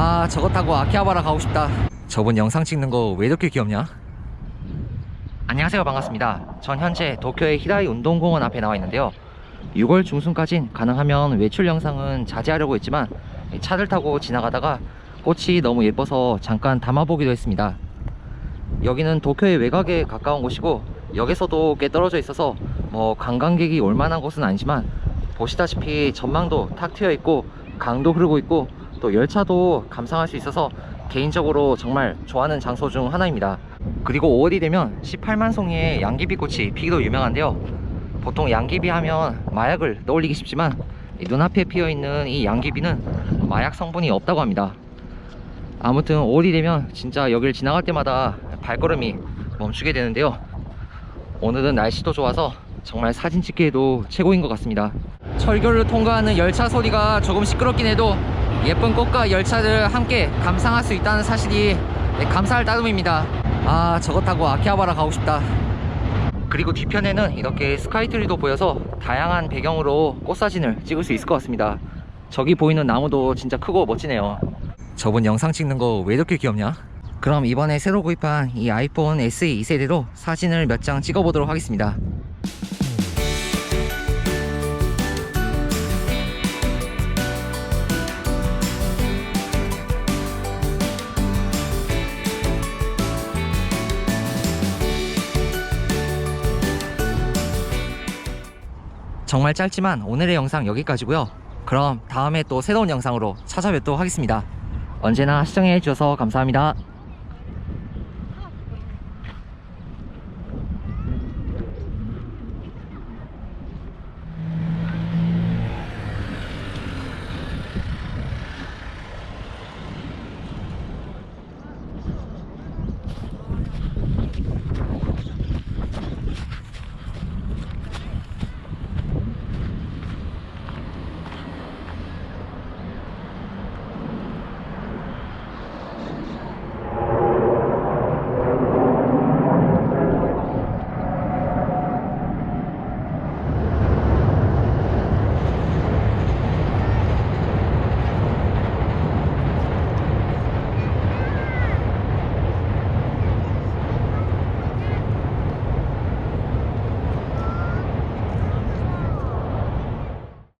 아 저거 타고 아키하바라 가고 싶다. 저번 영상 찍는 거 왜 이렇게 귀엽냐? 안녕하세요. 반갑습니다. 전 현재 도쿄의 히라이 운동공원 앞에 나와 있는데요. 6월 중순까진 가능하면 외출 영상은 자제하려고 했지만 차를 타고 지나가다가 꽃이 너무 예뻐서 잠깐 담아보기도 했습니다. 여기는 도쿄의 외곽에 가까운 곳이고 역에서도 꽤 떨어져 있어서 뭐 관광객이 올 만한 곳은 아니지만 보시다시피 전망도 탁 트여 있고 강도 흐르고 있고 또 열차도 감상할 수 있어서 개인적으로 정말 좋아하는 장소 중 하나입니다. 그리고 5월이 되면 18만 송이의 양귀비꽃이 피기도 유명한데요. 보통 양귀비 하면 마약을 떠올리기 쉽지만 이 눈앞에 피어 있는 이 양귀비는 마약 성분이 없다고 합니다. 아무튼 5월이 되면 진짜 여길 지나갈 때마다 발걸음이 멈추게 되는데요. 오늘은 날씨도 좋아서 정말 사진 찍기에도 최고인 것 같습니다. 철교를 통과하는 열차 소리가 조금 시끄럽긴 해도 예쁜 꽃과 열차를 함께 감상할 수 있다는 사실이 네, 감사할 따름입니다. 아 저거 타고 아키하바라 가고 싶다. 그리고 뒤편에는 이렇게 스카이트리도 보여서 다양한 배경으로 꽃사진을 찍을 수 있을 것 같습니다. 저기 보이는 나무도 진짜 크고 멋지네요. 저번 영상 찍는 거 왜 이렇게 귀엽냐? 그럼 이번에 새로 구입한 이 아이폰 SE 2세대로 사진을 몇 장 찍어보도록 하겠습니다. 정말 짧지만 오늘의 영상 여기까지고요. 그럼 다음에 또 새로운 영상으로 찾아뵙도록 하겠습니다. 언제나 시청해 주셔서 감사합니다.